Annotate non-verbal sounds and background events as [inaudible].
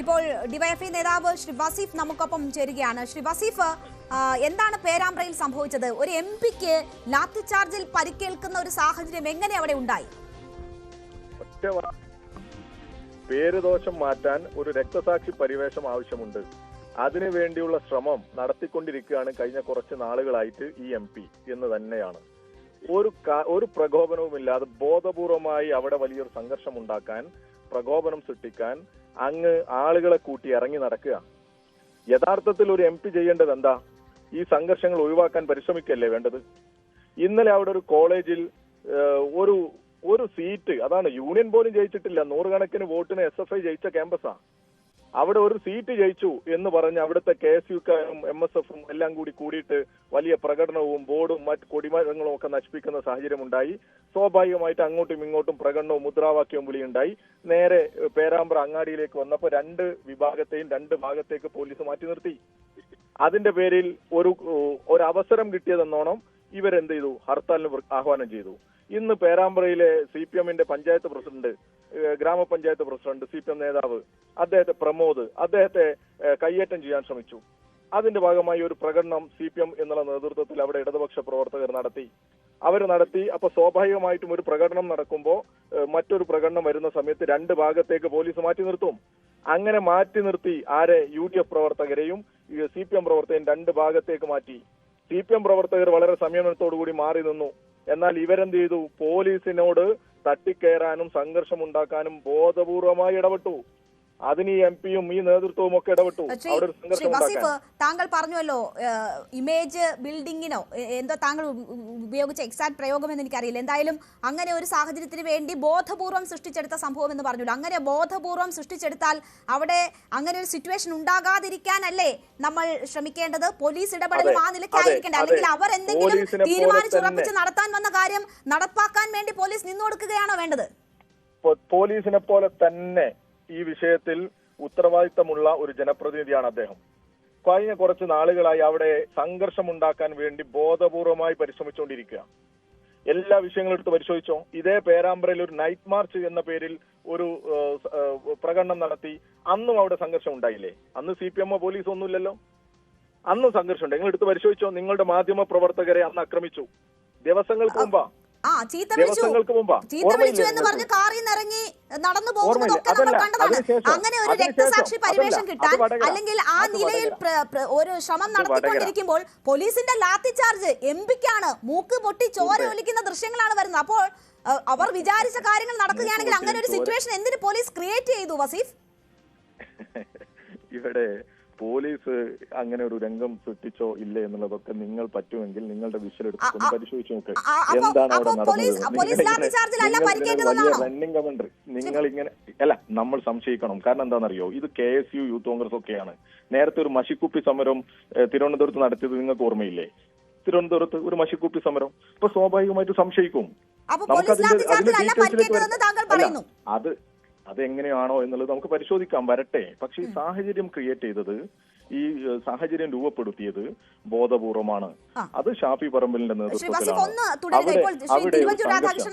ഇപ്പോൾ ഡിവൈഎഫ്ഐ നേതാവ് ശ്രീ വസീഫ് നമുക്കൊപ്പം ചേരുകയാണ്. ശ്രീ വസീഫ് എന്താണ് പേരാമ്പ്രയിൽ സംഭവിച്ചത്? ഒരു എം പിക്ക് ലാത്തിചാർജിൽ പരിക്കേൽക്കുന്ന ഒരു സാഹചര്യം എങ്ങനെ അവിടെ ഉണ്ടായി? പേരുദോഷം മാറ്റാൻ ഒരു രക്തസാക്ഷി പരിവേഷം ആവശ്യമുണ്ട്. അതിനു വേണ്ടിയുള്ള ശ്രമം നടത്തിക്കൊണ്ടിരിക്കുകയാണ് കഴിഞ്ഞ കുറച്ച് നാളുകളായിട്ട് ഈ എം പി എന്ന് തന്നെയാണ്. ഒരു ഒരു പ്രകോപനവുമില്ലാതെ ബോധപൂർവമായി അവിടെ വലിയൊരു സംഘർഷം ഉണ്ടാക്കാൻ പ്രകോപനം സൃഷ്ടിക്കാൻ അങ്ങ് ആളുകളെ കൂട്ടി ഇറങ്ങി നടക്കുക. യഥാർത്ഥത്തിൽ ഒരു എം പി ചെയ്യേണ്ടത് എന്താ? ഈ സംഘർഷങ്ങൾ ഒഴിവാക്കാൻ പരിശ്രമിക്കല്ലേ വേണ്ടത്? ഇന്നലെ അവിടെ ഒരു കോളേജിൽ ഒരു ഒരു സീറ്റ് അതാണ് യൂണിയൻ പോലും ജയിച്ചിട്ടില്ല. നൂറുകണക്കിന് വോട്ടിന് എസ് എഫ് ഐ ജയിച്ച ക്യാമ്പസാ. അവിടെ ഒരു സീറ്റ് ജയിച്ചു എന്ന് പറഞ്ഞ് അവിടുത്തെ കെ എസ് യുക്കാരും എം എസ് എഫും എല്ലാം കൂടി കൂടിയിട്ട് വലിയ പ്രകടനവും ബോർഡും മറ്റ് കൊടിമരങ്ങളും ഒക്കെ നശിപ്പിക്കുന്ന സാഹചര്യം ഉണ്ടായി സ്വാഭാവികമായിട്ട് അങ്ങോട്ടും ഇങ്ങോട്ടും പ്രകടനവും മുദ്രാവാക്യവും വിളിയുണ്ടായി. നേരെ പേരാമ്പ്ര അങ്ങാടിയിലേക്ക് വന്നപ്പോൾ രണ്ട് വിഭാഗത്തെയും രണ്ട് ഭാഗത്തേക്ക് പോലീസ് മാറ്റി നിർത്തി. അതിന്റെ പേരിൽ ഒരു ഒരു അവസരം കിട്ടിയതെന്നോണം ഇവരെന്ത് ചെയ്തു? ഹർത്താലിന് ആഹ്വാനം ചെയ്തു. ഇന്ന് പേരാമ്പ്രയിലെ സി പി എമ്മിന്റെ പഞ്ചായത്ത് പ്രസിഡന്റ് ഗ്രാമപഞ്ചായത്ത് പ്രസിഡന്റ് സി പി എം നേതാവ് അദ്ദേഹത്തെ പ്രമോദ് അദ്ദേഹത്തെ കയ്യേറ്റം ചെയ്യാൻ ശ്രമിച്ചു. അതിന്റെ ഭാഗമായി ഒരു പ്രകടനം സി പി എം എന്നുള്ള നേതൃത്വത്തിൽ അവിടെ ഇടതുപക്ഷ പ്രവർത്തകർ നടത്തി. അവർ നടത്തി അപ്പൊ സ്വാഭാവികമായിട്ടും ഒരു പ്രകടനം നടക്കുമ്പോൾ മറ്റൊരു പ്രകടനം വരുന്ന സമയത്ത് രണ്ട് ഭാഗത്തേക്ക് പോലീസ് മാറ്റി നിർത്തും. അങ്ങനെ മാറ്റി നിർത്തി ആരെ? യു ഡി എഫ് പ്രവർത്തകരെയും സി പി എം പ്രവർത്തകരും രണ്ട് ഭാഗത്തേക്ക് മാറ്റി. സി പി എം പ്രവർത്തകർ വളരെ സംയമനത്തോടുകൂടി മാറി നിന്നു. എന്നാൽ ഇവരെന്ത് ചെയ്തു? പോലീസിനോട് തട്ടിക്കയറാനും സംഘർഷമുണ്ടാക്കാനും ബോധപൂർവമായി ഇടപെട്ടു. അതിന് ഈ എം പിയും ഈ നേതൃത്വവും ഒക്കെ ഇടപെട്ടു. ശ്രീ അവിടെ ഒരു വസീഫ് താങ്കൾ പറഞ്ഞുവല്ലോ ഇമേജ് ബിൽഡിങ്ങിനോ എന്തോ താങ്കൾ ഉപയോഗിച്ച എക്സാക്ട് പ്രയോഗം എന്ന് എനിക്കറിയില്ല. എന്തായാലും അങ്ങനെ ഒരു സാഹചര്യത്തിന് വേണ്ടി ബോധപൂർവം സൃഷ്ടിച്ചെടുത്ത സംഭവം എന്ന് പറഞ്ഞു അങ്ങനെ ബോധപൂർവം സൃഷ്ടിച്ചെടുത്താൽ അവിടെ അങ്ങനെ ഒരു സിറ്റുവേഷൻ ഉണ്ടാകാതിരിക്കാനല്ലേ നമ്മൾ ശ്രമിക്കേണ്ടത്? പോലീസ് ഇടപെടലും ആ നിലയ്ക്കായിരിക്കേണ്ട. അല്ലെങ്കിൽ അവർ എന്തെങ്കിലും തീരുമാനിച്ചുറപ്പിച്ച്. നടത്താൻ വന്ന കാര്യം നടപ്പാക്കാൻ വേണ്ടി പോലീസ് നിന്നു കൊടുക്കുകയാണോ വേണ്ടത് പോലീസിനെ പോലെ തന്നെ ഈ വിഷയത്തിൽ ഉത്തരവാദിത്തമുള്ള ഒരു ജനപ്രതിനിധിയാണ് അദ്ദേഹം. കഴിഞ്ഞ കുറച്ച് നാളുകളായി അവിടെ സംഘർഷമുണ്ടാക്കാൻ വേണ്ടി ബോധപൂർവമായി പരിശ്രമിച്ചുകൊണ്ടിരിക്കുക. എല്ലാ വിഷയങ്ങളും എടുത്ത് പരിശോധിച്ചോ? ഇതേ പേരാമ്പ്രയിൽ ഒരു നൈറ്റ് മാർച്ച് എന്ന പേരിൽ ഒരു പ്രകടനം നടത്തി അന്നും അവിടെ സംഘർഷം ഉണ്ടായില്ലേ അന്ന് സി പി എമ്മോ പോലീസോ ഒന്നുമില്ലല്ലോ? അന്നും സംഘർഷം ഉണ്ട് നിങ്ങൾ എടുത്ത് പരിശോധിച്ചോ? നിങ്ങളുടെ മാധ്യമ പ്രവർത്തകരെ അന്ന് ആക്രമിച്ചു. ദിവസങ്ങൾക്ക് മുമ്പാ. ദിവസങ്ങൾക്ക് മുമ്പാ. നടന്നു പോകുന്നതൊക്കെ നമ്മൾ കണ്ടതാണ്. അങ്ങനെ ഒരു രക്തസാക്ഷി പരിവേഷം കിട്ടാൻ അല്ലെങ്കിൽ ആ നിലയിൽ ഒരു ശ്രമം നടത്തിക്കൊണ്ടിരിക്കുമ്പോൾ പോലീസിന്റെ ലാത്തി ചാർജ് എം പിക്കാണ്. മൂക്ക് പൊട്ടി ചോര ഒലിക്കുന്ന ദൃശ്യങ്ങളാണ് വരുന്നത്. അപ്പോൾ അവർ വിചാരിച്ച കാര്യങ്ങൾ നടക്കുകയാണെങ്കിൽ അങ്ങനെ ഒരു സിറ്റുവേഷൻ എന്തിന് പോലീസ് ക്രിയേറ്റ് ചെയ്തു വസീഫ്? [laughs] ഇവിടെ പോലീസ് അങ്ങനെ ഒരു രംഗം സൃഷ്ടിച്ചോ ഇല്ല എന്നുള്ളതൊക്കെ നിങ്ങൾ പറ്റുമെങ്കിൽ നിങ്ങളുടെ വിഷൽ എടുത്തൊന്ന് പരിശോധിച്ച് നോക്ക്. എന്താണ് അവിടെ നടന്നത് റണ്ണിംഗ് കമന്ററി നിങ്ങൾ ഇങ്ങനെ അല്ല നമ്മൾ സംശയിക്കണം. കാരണം എന്താണെന്നറിയോ? ഇത് K S U youth Congress ഒക്കെയാണ്. നേരത്തെ ഒരു മഷിക്കുപ്പി സമരം തിരുവനന്തപുരത്ത് നടത്തിയത് നിങ്ങൾക്ക് ഓർമ്മയില്ലേ? തിരുവനന്തപുരത്ത് ഒരു മഷിക്കുപ്പി സമരം. ഇപ്പൊ സ്വാഭാവികമായിട്ട് സംശയിക്കും. നമുക്കതിന്റെ അതിന്റെ ഡീറ്റെയിൽസിലേക്ക് അത് അതെങ്ങനെയാണോ എന്നുള്ളത് നമുക്ക് പരിശോധിക്കാം വരട്ടെ. പക്ഷെ ഈ സാഹചര്യം ക്രിയേറ്റ് ചെയ്തത് ഈ സാഹചര്യം രൂപപ്പെടുത്തിയത് ബോധപൂർവമാണ്. അത് ഷാഫി പറമ്പലിന്റെ നേതൃത്വത്തിലാണ്. അവിടെ അവിടെ